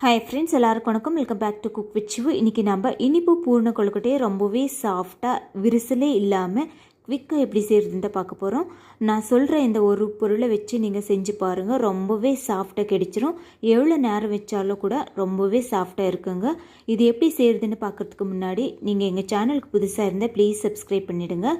Hi friends எல்லாருக்கும் வணக்கம். Welcome back to cook with இன்றைக்கி நம்ம இனிப்பு பூர்ண கொழுக்கட்டையை ரொம்பவே சாஃப்டாக விரிசலே இல்லாமல் குவிக்காக எப்படி செய்கிறதுன்னு பார்க்க போகிறோம் நான் சொல்கிற இந்த ஒரு பொருளை வச்சு நீங்கள் செஞ்சு பாருங்கள் ரொம்பவே சாஃப்டாக கிடைச்சிரும். எவ்வளோ நேரம் வச்சாலும் கூட ரொம்பவே சாஃப்டாக இருக்குங்க. இது எப்படி செய்கிறதுன்னு பார்க்குறதுக்கு முன்னாடி நீங்கள் எங்கள் சேனலுக்கு புதுசாக இருந்தால் ப்ளீஸ் சப்ஸ்கிரைப் பண்ணிவிடுங்க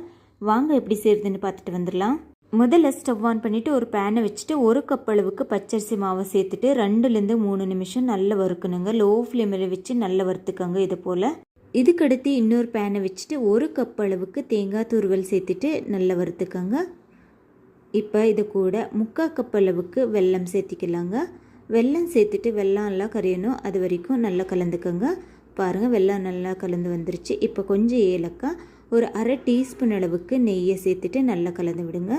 வாங்க எப்படி செய்கிறதுன்னு பார்த்துட்டு வந்துடலாம். முதல்ல ஸ்டவ் ஆன் பண்ணிவிட்டு ஒரு பேனை வச்சுட்டு ஒரு கப் அளவுக்கு பச்சரிசி மாவை சேர்த்துட்டு ரெண்டுலேருந்து மூணு நிமிஷம் நல்லா வறுக்கணுங்க. லோ ஃப்ளேமில் வச்சு நல்லா வறுத்துக்கோங்க இது போல். இதுக்கடுத்து இன்னொரு பேனை வச்சுட்டு ஒரு கப் அளவுக்கு தேங்காய் துருவல் சேர்த்துட்டு நல்லா வறுத்துக்கோங்க. இப்போ இது கூட முக்கால் கப் அளவுக்கு வெல்லம் சேர்த்திக்கலாங்க. வெல்லம் சேர்த்துட்டு வெல்லம் எல்லாம் கரையணும். அது வரைக்கும் நல்லா கலந்துக்கோங்க. பாருங்கள் வெல்லம் நல்லா கலந்து வந்துருச்சு. இப்போ கொஞ்சம் ஏலக்காய் ஒரு அரை டீஸ்பூன் அளவுக்கு நெய்யை சேர்த்துட்டு நல்லா கலந்து விடுங்க.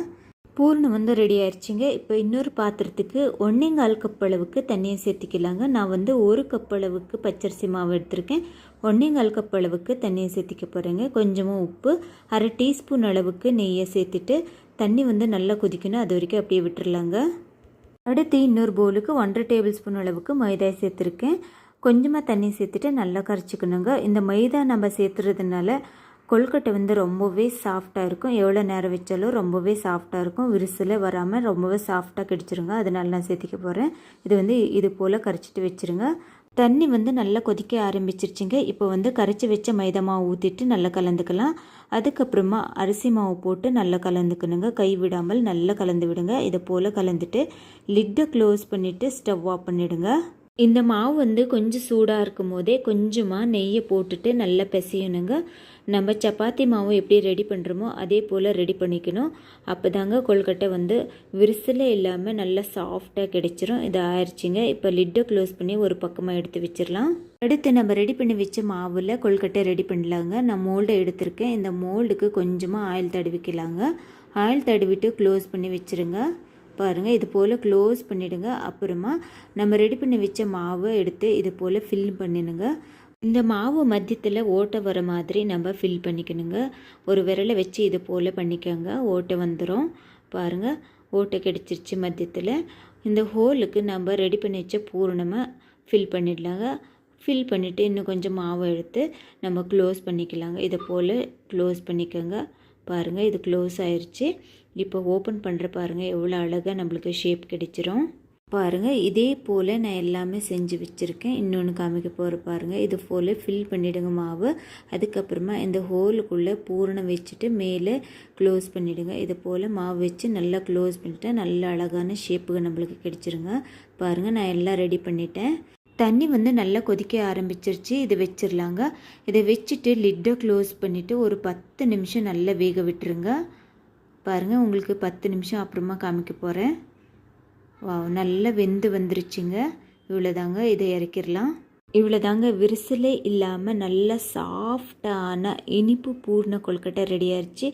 பூர்ணம் வந்து ரெடி ஆயிடுச்சுங்க இப்போ இன்னொரு பாத்திரத்துக்கு ஒன்னேகால் கப் அளவுக்கு தண்ணியை சேர்த்திக்கலாங்க. நான் வந்து ஒரு கப் அளவுக்கு பச்சரிசி மாவு எடுத்திருக்கேன். ஒன்னேகால் கப் அளவுக்கு தண்ணியை சேர்த்திக்க போகிறேங்க கொஞ்சமாக உப்பு அரை டீஸ்பூன் அளவுக்கு நெய்யை சேர்த்துட்டு தண்ணி வந்து நல்லா கொதிக்கணும். அது வரைக்கும் அப்படியே விட்டுறலாங்க. அடுத்து இன்னொரு பவுலுக்கு ஒன்றரை டேபிள் ஸ்பூன் அளவுக்கு மைதா சேர்த்துருக்கேன். கொஞ்சமாக தண்ணி சேர்த்துட்டு நல்லா கரைச்சிக்கணுங்க. இந்த மைதா நம்ம சேர்த்துறதுனால கொழுக்கட்டை வந்து ரொம்பவே சாஃப்டாக இருக்கும். எவ்வளோ நேரம் வச்சாலும் ரொம்பவே சாஃப்டாக இருக்கும். விரிசலே வராமல் ரொம்பவே சாஃப்டாக கிடச்சிருங்க. அதனால நான் சேர்த்திக்க போகிறேன் இது வந்து இது போல் கரைச்சிட்டு வச்சுருங்க. தண்ணி வந்து நல்லா கொதிக்க ஆரம்பிச்சிருச்சுங்க. இப்போ வந்து கரைச்சி வச்ச மைதா மாவு ஊற்றிட்டு நல்லா கலந்துக்கலாம். அதுக்கப்புறமா அரிசி மாவு போட்டு நல்லா கலந்துக்கணுங்க. கை விடாமல் நல்லா கலந்து விடுங்க. இதை போல் கலந்துட்டு லிட்டை க்ளோஸ் பண்ணிவிட்டு ஸ்டவ் ஆஃப் பண்ணிவிடுங்க இந்த மாவு வந்து கொஞ்சம் சூடாக இருக்கும் போதே கொஞ்சமாக நெய்யை போட்டுட்டு நல்லா பிசையணுங்க. நம்ம சப்பாத்தி மாவு எப்படி ரெடி பண்ணுறோமோ அதே போல் ரெடி பண்ணிக்கணும். அப்போ தாங்க கொழுக்கட்டை வந்து விரிசலே இல்லாமல் நல்லா சாஃப்டாக கிடைச்சிரும். இது ஆயிடுச்சிங்க இப்போ லிட்டை க்ளோஸ் பண்ணி ஒரு பக்கமாக எடுத்து வச்சிடலாம். அடுத்து நம்ம ரெடி பண்ணி வச்ச மாவில் கொழுக்கட்டை ரெடி பண்ணலாங்க. நான் மோல்டை எடுத்திருக்கேன். இந்த மோல்டுக்கு கொஞ்சமாக ஆயில் தடவிக்கலாங்க. ஆயில் தடவிட்டு க்ளோஸ் பண்ணி வச்சுருங்க. பாருங்கள் இது போல் க்ளோஸ் பண்ணிவிடுங்க அப்புறமா நம்ம ரெடி பண்ணி வச்ச மாவை எடுத்து இது போல் ஃபில் பண்ணிடுங்க. இந்த மாவு மத்தியத்தில் ஓட்டை வர மாதிரி நம்ம ஃபில் பண்ணிக்கணுங்க. ஒரு விரலை வச்சு இது போல் பண்ணிக்கோங்க. ஓட்டை வந்துடும் பாருங்கள் ஓட்டை கிடச்சிருச்சு மத்தியத்தில். இந்த ஹோலுக்கு நம்ம ரெடி பண்ணி வச்ச பூரணமாக ஃபில் பண்ணிடலாங்க. ஃபில் பண்ணிவிட்டு இன்னும் கொஞ்சம் மாவு எடுத்து நம்ம க்ளோஸ் பண்ணிக்கலாங்க. இதை போல் க்ளோஸ் பண்ணிக்கோங்க. பாருங்கள் இது க்ளோஸ் ஆயிடுச்சு இப்போ ஓப்பன் பண்ணுற பாருங்கள் எவ்வளோ அழகாக நம்மளுக்கு ஷேப் கிடைச்சிரும். பாருங்கள் இதே போல் நான் எல்லாமே செஞ்சு வச்சுருக்கேன். இன்னொன்று காமிக்க போகிற பாருங்கள் இது போல் ஃபில் பண்ணிவிடுங்க மாவு. அதுக்கப்புறமா இந்த ஹோலுக்குள்ளே பூரணம் வச்சுட்டு மேலே க்ளோஸ் பண்ணிவிடுங்க இது போல் மாவு வச்சு நல்லா க்ளோஸ் பண்ணிவிட்டேன் நல்ல அழகான ஷேப்புக்கு நம்மளுக்கு கிடைச்சிருங்க. பாருங்கள் நான் எல்லாம் ரெடி பண்ணிட்டேன். தண்ணி வந்து நல்லா கொதிக்க ஆரம்பிச்சிருச்சு. இதை வச்சிடலாங்க இதை வச்சுட்டு லிட்டை க்ளோஸ் பண்ணிவிட்டு ஒரு பத்து நிமிஷம் நல்லா வேக விட்டுருங்க. பாருங்கள் உங்களுக்கு பத்து நிமிஷம் அப்புறமா காமிக்க போகிறேன் வா நல்லா வெந்து வந்துருச்சுங்க. இவ்வளோதாங்க இதை இறக்கிடலாம் இவ்வளோதாங்க விரிசலே இல்லாமல் நல்ல சாஃப்டான இனிப்பு பூர்ண கொழுக்கட்டை ரெடி ஆயிடுச்சு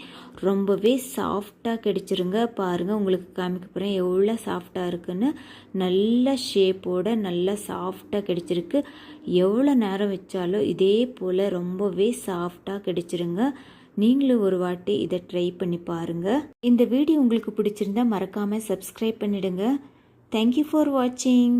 ரொம்பவே சாஃப்டாக கிடைச்சிருங்க. பாருங்கள் உங்களுக்கு காமிக்க போகிறேன் எவ்வளோ சாஃப்டாக இருக்குன்னு. நல்ல ஷேப்போட நல்ல சாஃப்டாக கிடைச்சிருக்கு. எவ்வளோ நேரம் வச்சாலும் இதே போல் ரொம்பவே சாஃப்டாக கிடைச்சிருங்க. நீங்களும் ஒரு வாட்டி இதை ட்ரை பண்ணி பாருங்கள் இந்த வீடியோ உங்களுக்கு பிடிச்சிருந்தா மறக்காமல் சப்ஸ்கிரைப் பண்ணிடுங்க. தேங்க்யூ ஃபார் வாட்சிங்